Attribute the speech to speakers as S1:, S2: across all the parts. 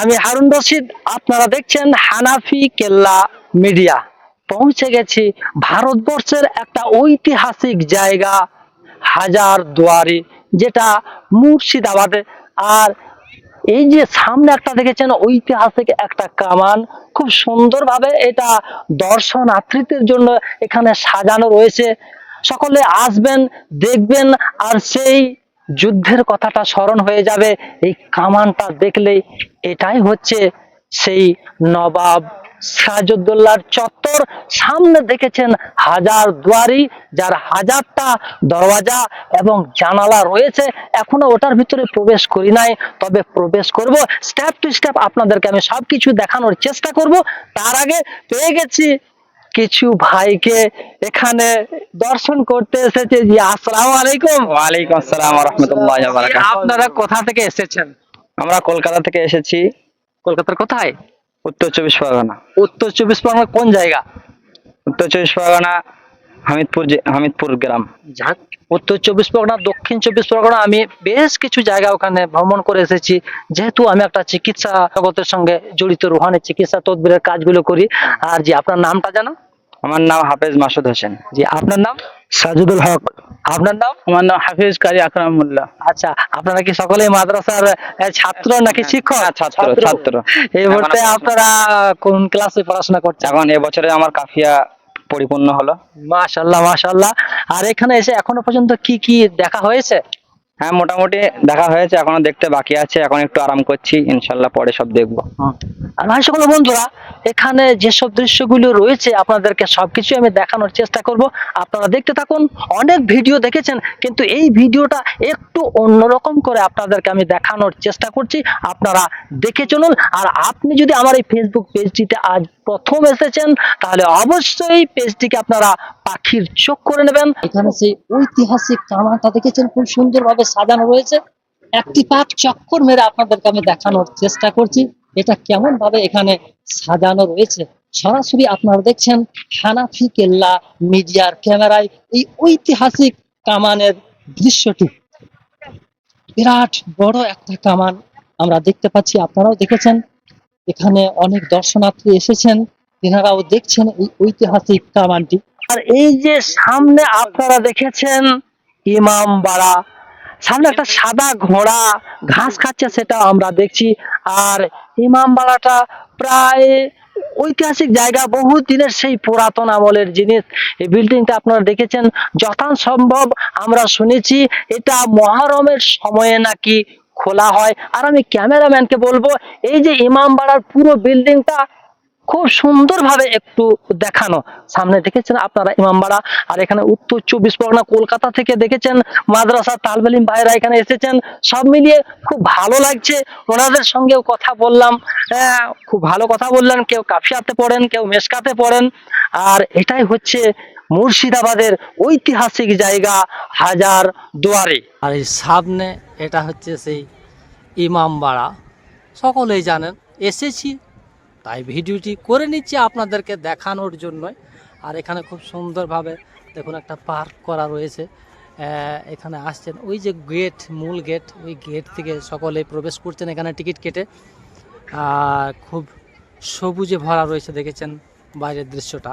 S1: আমি হারুন রশিদ, আপনারা দেখছেন হানাফি কেল্লা মিডিয়া। পৌঁছে গেছি ভারতবর্ষের একটা ঐতিহাসিক জায়গা, হাজার দুয়ারি, যেটা মুর্শিদাবাদে। আর এই যে সামনে একটা দেখেছেন ঐতিহাসিক একটা কামান, খুব সুন্দরভাবে এটা দর্শনার্থীদের জন্য এখানে সাজানো রয়েছে। সকলে আসবেন, দেখবেন, আর সেই যুদ্ধের কথাটা স্মরণ হয়ে যাবে, এই কামানটা দেখলেই এটাই হচ্ছে সেই নবাব সিরাজউদ্দৌলার চত্বর। সামনে দেখেছেন হাজার দুয়ারি, যার হাজারটা দরওয়াজা এবং জানালা রয়েছে। এখনও ওটার ভিতরে প্রবেশ করি নাই, তবে প্রবেশ করব। স্টেপ টু স্টেপ আপনাদেরকে আমি সবকিছু দেখানোর চেষ্টা করব। তার আগে পেয়ে গেছি কিছু ভাইকে এখানে দর্শন করতে এসেছে জি আসসালামু আলাইকুম।
S2: ওয়ালাইকুম আসসালাম রহমতুল্লাহ
S1: আপনারা কোথা থেকে এসেছেন?
S2: আমরা কলকাতা থেকে এসেছি।
S1: কলকাতার কোথায়?
S2: উত্তর চব্বিশ পরগনা।
S1: উত্তর চব্বিশ পরগনা কোন জায়গা?
S2: উত্তর চব্বিশ পরগনা হামিদপুর হামিদপুর গ্রাম।
S1: যাক উত্তর চব্বিশ পরগনা দক্ষিণ চব্বিশ পরগনা আমি বেশ কিছু জায়গা ওখানে ভ্রমণ করে এসেছি। যেহেতু আমি একটা চিকিৎসা জগতের সঙ্গে জড়িত রুহানি চিকিৎসা তদবিরের কাজগুলো করি। আর জি আপনার নামটা জানো?
S2: আমার নাম হাফেজ মাসুদ হোসেন।
S1: জি আপনার নাম? সাজুদুল হক। আপনার নাম?
S2: আমার নাম হাফিজ কারি আকরামুল্লাহ।
S1: আচ্ছা আপনারা কি সকলে মাদ্রাসার ছাত্র নাকি শিক্ষক?
S2: হ্যাঁ, ছাত্র, ছাত্র।
S1: এই মুহূর্তে আপনারা কোন ক্লাসে পড়াশোনা করছেন?
S2: এখন এবছরে আমার কাফিয়া পরিপূর্ণ হলো।
S1: মাশাল্লাহ মাশাল্লাহ আর এখানে এসে এখনও পর্যন্ত কি কি দেখা হয়েছে?
S2: হ্যাঁ মোটামুটি দেখা হয়েছে এখনও দেখতে বাকি আছে এখন একটু আরাম করছি ইনশাল্লাহ পরে সব দেখব।
S1: আর ভাই সকল বন্ধুরা এখানে যেসব দৃশ্যগুলো রয়েছে আপনাদেরকে সবকিছু আমি দেখানোর চেষ্টা করব। আপনারা দেখতে থাকুন অনেক ভিডিও দেখেছেন কিন্তু এই ভিডিওটা একটু অন্যরকম করে আপনাদেরকে আমি দেখানোর চেষ্টা করছি। আপনারা দেখে চলুন আর আপনি যদি আমার এই ফেসবুক পেজটিতে আজ প্রথম এসেছেন তাহলে অবশ্যই পেজটিকে আপনারা পাখির চোখ করে নেবেন। এখানে সেই ঐতিহাসিক কামানটা দেখেছেন? খুব সুন্দরভাবে সাজানো রয়েছে। একটি পাক চক্কর মেরে আপনাদেরকে আমি দেখানোর চেষ্টা করছি। এটা কেমন ভাবে এখানে সাজানো রয়েছে। সরাসরি আপনারা দেখছেন হানাফি কেল্লা মিডিয়ার ক্যামেরায় এই ঐতিহাসিক কামানের দৃশ্যটি। বিরাট বড় একটা কামান আমরা দেখতে পাচ্ছি। আপনারাও দেখেছেন, এখানে অনেক দর্শনার্থী এসেছেন। তেনারাও দেখছেন এই ঐতিহাসিক কামানটি। আর এই যে সামনে আপনারা দেখেছেন ইমাম বাড়া সামনে একটা সাদা ঘোড়া ঘাস খাচ্ছে সেটা আমরা দেখছি। আর ইমাম বাড়াটা প্রায় ঐতিহাসিক জায়গা বহু দিনের সেই পুরাতন আমলের জিনিস। এই বিল্ডিংটা আপনারা দেখেছেন, যথাসম্ভব আমরা শুনেছি, এটা মহরমের সময়ে নাকি খোলা হয়। আর আমি ক্যামেরাম্যানকে বলব, এই যে ইমামবাড়ার পুরো বিল্ডিংটা খুব সুন্দরভাবে একটু দেখানো। সামনে দেখেছেন আপনারা ইমামবাড়া আর এখানে উত্তর চব্বিশ পরগনা কলকাতা থেকে দেখেছেন মাদ্রাসা তালবেলিম ভাইরা এখানে এসেছেন। সব মিলিয়ে খুব ভালো লাগছে। ওনাদের সঙ্গেও কথা বললাম। হ্যাঁ, খুব ভালো কথা বললেন। কেউ কাফিয়াতে পড়েন কেউ মেসকাতে পড়েন। আর এটাই হচ্ছে মুর্শিদাবাদের ঐতিহাসিক জায়গা হাজার দুয়ারি। আর এই সামনে এটা হচ্ছে সেই ইমামবাড়া সকলেই জানেন এসেছি তাই ভিডিওটি করে নিচ্ছি আপনাদেরকে দেখানোর জন্যই। আর এখানে খুব সুন্দরভাবে দেখুন একটা পার্ক করা রয়েছে। এখানে আসছেন ওই যে গেট, মূল গেট, ওই গেট থেকে সকলে প্রবেশ করছেন এখানে টিকিট কেটে। আর খুব সবুজে ভরা রয়েছে দেখেছেন বাইরের দৃশ্যটা।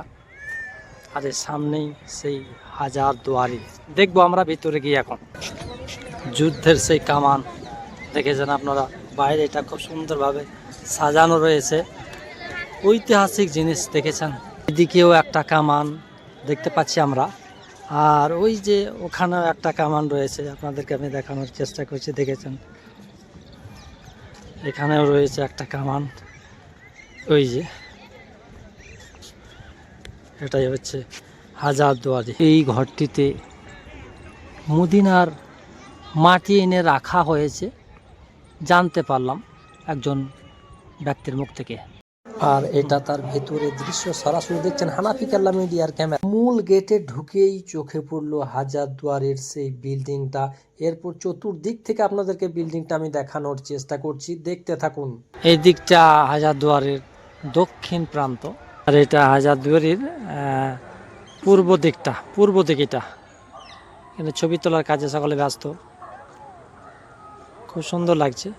S1: আর সামনেই সেই হাজার দুয়ারি। দেখব আমরা ভিতরে গিয়ে এখন। যুদ্ধের সেই কামান। দেখেছেন আপনারা? বাইরে এটা খুব সুন্দরভাবে সাজানো রয়েছে। ঐতিহাসিক জিনিস দেখেছেন। এদিকেও একটা কামান দেখতে পাচ্ছি আমরা। আর ওই যে ওখানেও একটা কামান রয়েছে, আপনাদেরকে আমি দেখানোর চেষ্টা করছি, দেখেছেন? এখানেও রয়েছে একটা কামান। ওই যে, এটাই হচ্ছে হাজার দুয়ারি। এই ঘরটিতে মদিনার মাটি এনে রাখা হয়েছে, জানতে পারলাম একজন ব্যক্তির মুখ থেকে। আর এটা তার ভেতরে দৃশ্য। সরাসরি দেখছেন হানাফি কাল্লা মিডিয়ার ক্যামেরা। মূল গেটে ঢুকেই চোখে পড়ল হাজার দুয়ারের সেই বিল্ডিংটা। এরপর চতুর্দিক থেকে আপনাদেরকে বিল্ডিংটা আমি দেখানোর চেষ্টা করছি। দেখতে থাকুন। এই দিকটা হাজার দুয়ারের দক্ষিণ প্রান্ত। আর এটা হাজার দুয়ারের পূর্ব দিকটা, পূর্ব দিক এটা। কিন্তু ছবি তোলার কাজে সকলে ব্যস্ত। খুব সুন্দর লাগছে।